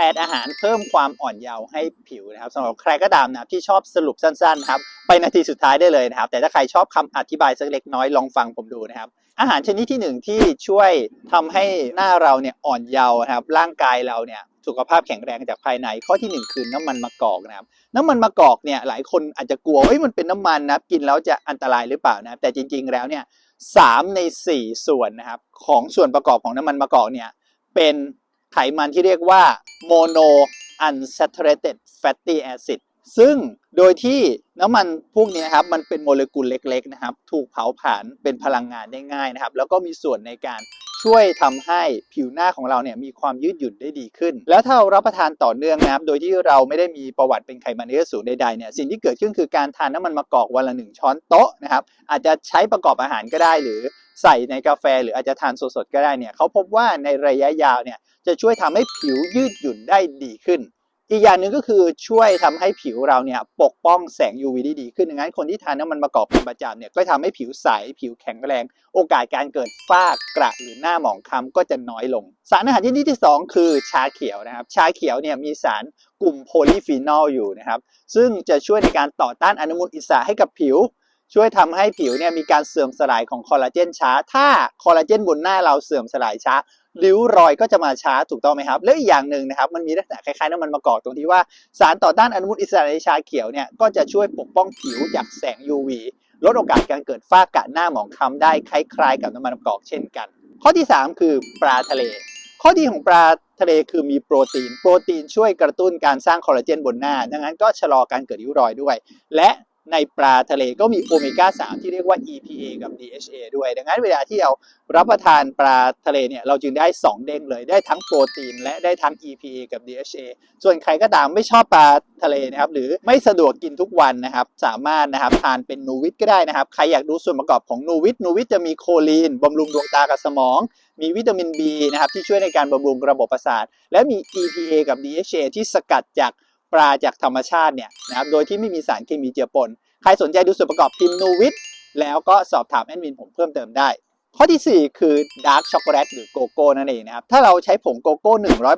8อาหารเพิ่มความอ่อนเยาว์ให้ผิวนะครับสำหรับใครก็ตามนะครับที่ชอบสรุปสั้นๆครับไปนาทีสุดท้ายได้เลยนะครับ แต่ถ้าใครชอบคำอธิบายสักเล็กน้อยลองฟังผมดูนะครับ อาหารชนิดที่หนึ่งที่ช่วยทำให้หน้าเราเนี่ยอ่อนเยาว์นะครับร่างกายเราเนี่ยสุขภาพแข็งแรงจากภายในข้อที่หนึ่งคือน้ำมันมะกอกนะครับน้ำมันมะกอกเนี่ยหลายคนอาจจะกลัวเฮ้ยมันเป็นน้ำมันนะกินแล้วจะอันตรายหรือเปล่านะแต่จริง ๆแล้วเนี่ยสามในสี่ส่วนนะครับของส่วนประกอบของน้ำมันมะกอกเนี่ยเป็น ไขมันที่เรียกว่า mono unsaturated fatty acid ซึ่งโดยที่น้ำมันพวกนี้นะครับ มันเป็นโมเลกุลเล็ก ๆ นะครับ ถูกเผาผลาญเป็นพลังงานได้ง่ายนะครับ แล้วก็มีส่วนในการช่วยทำให้ผิวหน้าของเราเนี่ยมีความยืดหยุ่นได้ดีขึ้น แล้วถ้าเรารับประทานต่อเนื่องนะครับ โดยที่เราไม่ได้มีประวัติเป็นไขมันในเลือดสูงใดๆเนี่ย สิ่งที่เกิดขึ้นคือการทานน้ำมันมะกอกวันละหนึ่งช้อนโต๊ะนะครับ อาจจะใช้ประกอบอาหารก็ได้หรือ ใส่ในกาแฟหรืออาจจะทานสดๆก็ได้เนี่ยเขาพบว่าในระยะยาวเนี่ยจะช่วยทำให้ผิวยืดหยุ่นได้ดีขึ้น อีกอย่างหนึ่งก็คือช่วยทำให้ผิวเราเนี่ยปกป้องแสง UV ได้ดีขึ้นดังนั้นคนที่ทานน้ำมันมะกอกเป็นประจำเนี่ยก็ทำให้ผิวใสผิวแข็งแรง โอกาสการเกิดฝ้ากระหรือหน้าหมองคล้ำก็จะน้อยลง สารอาหารชนิดที่ 2 คือชาเขียวนะครับชาเขียวเนี่ยมีสารกลุ่มโพลีฟีนอลอยู่นะครับซึ่งจะช่วยในการต่อต้านอนุมูลอิสระให้กับผิว ช่วยทำให้ผิวเนี่ยมีการเสื่อมสลายของคอลลาเจนช้า ถ้าคอลลาเจนบนหน้าเราเสื่อมสลายช้าริ้วรอยก็จะมาช้าถูกต้องไหมครับ แล้วอีกอย่างหนึ่งนะครับ มันมีลักษณะคล้ายๆน้ำมันมะกอกตรงที่ว่าสารต่อต้านอนุมูลอิสระในชาเขียวเนี่ยก็จะช่วยปกป้องผิวจากแสง UV ลดโอกาสการเกิดฝ้ากระหน้าหมองคล้ำได้คล้ายๆ กับน้ำมันมะกอกเช่นกัน ข้อที่ 3 คือปลาทะเล ข้อดีของปลาทะเลคือมีโปรตีน โปรตีนช่วยกระตุ้นการสร้างคอลลาเจนบนหน้า ดังนั้นก็ชะลอการเกิดริ้วรอยด้วย และ ในปลาทะเลก็มีโอเมก้า3ที่เรียกว่า EPA กับ DHA ด้วย ดังนั้นเวลาที่เรารับประทานปลาทะเลเนี่ยเราจึงได้ 2 เด้งเลยได้ทั้งโปรตีน และได้ทั้ง EPA กับ DHA ส่วนใครก็ตามไม่ชอบปลาทะเลนะครับหรือไม่สะดวกกินทุกวันนะครับสามารถนะครับทานเป็นนูวิตก็ได้นะครับ ใครอยากดูส่วนประกอบของนูวิตนูวิตจะมีโคลีนบำรุงดวงตากับสมอง มีวิตามิน B นะครับที่ช่วยในการบำรุงระบบประสาท และมี EPA กับ DHA ที่สกัดจาก ปลาจากธรรมชาติเนี่ยนะครับโดยที่ไม่มีสารเคมีเจือปน ใครสนใจดูส่วนประกอบพิมพ์นูวิทแล้วก็สอบถามแอดมินผมเพิ่มเติมได้ ข้อทีสี่ 4 คือดาร์กช็อกโกแลตหรือโกโก้นั่นเองนะครับ ถ้าเราใช้ผงโกโก้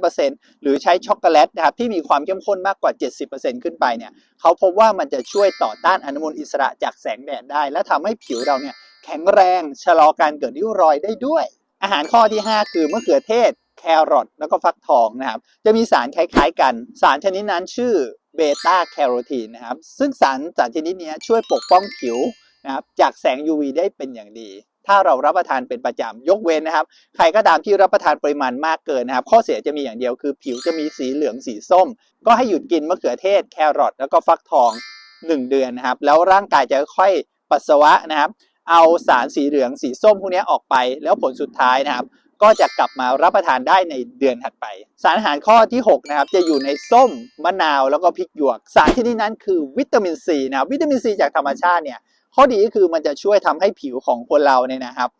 100%หรือใช้ช็อกโกแลตนะครับที่มีความเข้มข้นมากกว่า 70%ขึ้นไปเนี่ยเขาพบว่ามันจะช่วยต่อต้านอนุมูลอิสระจากแสงแดดได้ และทำให้ผิวเราเนี่ยแข็งแรงชะลอการเกิดริ้วรอยได้ด้วย อาหารข้อที่ 5 คือมะเขือเทศ แครอทแล้วก็ฟักทองนะครับ จะมีสารคล้ายๆกัน สารชนิดนั้นชื่อเบต้าแคโรทีนนะครับ ซึ่งสารสารชนิดนี้ช่วยปกป้องผิวนะครับจากแสง UV ได้เป็นอย่างดี ถ้าเรารับประทานเป็นประจำยกเว้นนะครับ ใครก็ตามที่รับประทานปริมาณมากเกินนะครับ ข้อเสียจะมีอย่างเดียวคือ ผิวจะมีสีเหลืองสีส้ม ก็ให้หยุดกินมะเขือเทศแครอทแล้วก็ฟักทอง 1 เดือนนะครับ แล้วร่างกายจะค่อยปัสสาวะนะครับ เอาสารสีเหลืองสีส้มพวกนี้ออกไป แล้วผลสุดท้ายนะครับ ก็จะกลับมารับประทานได้ในเดือนถัดไป สารอาหารข้อที่6นะครับจะอยู่ในส้มมะนาวแล้วก็พริกหยวก สารที่นี้นั้นคือวิตามินซีนะวิตามินซีจากธรรมชาติเนี่ยข้อดีก็คือมันจะช่วยทำให้ผิวของคนเราเนี่ยนะครับ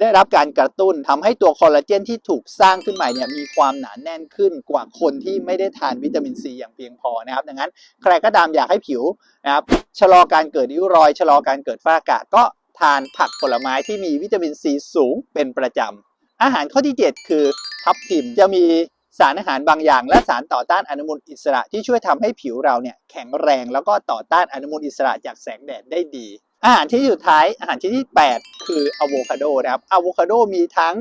ได้รับการกระตุ้นทำให้ตัวคอลลาเจนที่ถูกสร้างขึ้นใหม่เนี่ยมีความหนาแน่นขึ้นกว่าคนที่ไม่ได้ทานวิตามินซีอย่างเพียงพอนะครับ ดังนั้นใครก็ตามอยากให้ผิวนะครับชะลอการเกิดริ้วรอยชะลอการเกิดฝ้ากระก็ทานผักผลไม้ที่มีวิตามินซีสูงเป็นประจำ อาหารข้อที่ 7 คือทับทิมจะมีสารอาหารบางอย่าง และสารต่อต้านอนุมูลอิสระที่ช่วยทำให้ผิวเราเนี่ยแข็งแรงแล้วก็ต่อต้านอนุมูลอิสระจากแสงแดดได้ดี อาหารที่สุดท้ายอาหารชนิดที่ 8 คืออะโวคาโดนะครับอะโวคาโดมีทั้ง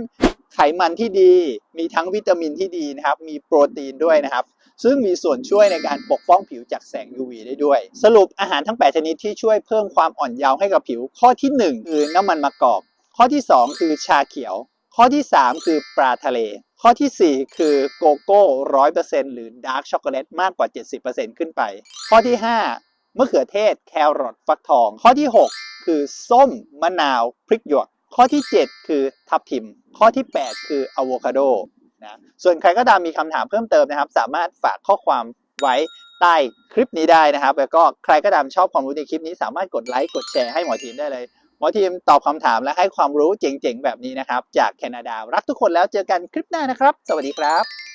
ไขมันที่ดี มีทั้งวิตามินที่ดีนะครับ มีโปรตีนด้วยนะครับ ซึ่งมีส่วนช่วยในการปกป้องผิวจากแสง UV ได้ด้วย สรุปอาหารทั้ง 8 ชนิดที่ช่วยเพิ่มความอ่อนเยาว์ให้กับผิว ข้อที่ 1 คือน้ำมันมะกอก ข้อที่ 2 คือชาเขียว ข้อที่ 3 คือปลาทะเล ข้อทีสี่ 4 คือโกโก้ร้อยเปอร์เซ็นต์หรือดาร์กช็อกโกแลตมากกว่า 70%ขึ้นไป ข้อที่ 5 มะเขือเทศ แครอทฟักทอง ข้อที่ 6 คือส้ม มะนาว พริกหยวก ข้อที่ 7 คือทับทิม ข้อที่ 8 คืออะโวคาโดนะส่วนใครก็ตามมีคำถามเพิ่มเติมนะครับ สามารถฝากข้อความไว้ใต้คลิปนี้ได้นะครับ แล้วก็ใครก็ตามชอบความรู้ในคลิปนี้สามารถกดไลค์กดแชร์ให้หมอทีมได้เลย หมอทีมตอบคำถามและให้ความรู้เจ๋งๆ แบบนี้นะครับ จากแคนาดา รักทุกคนแล้วเจอกันคลิปหน้านะครับ สวัสดีครับ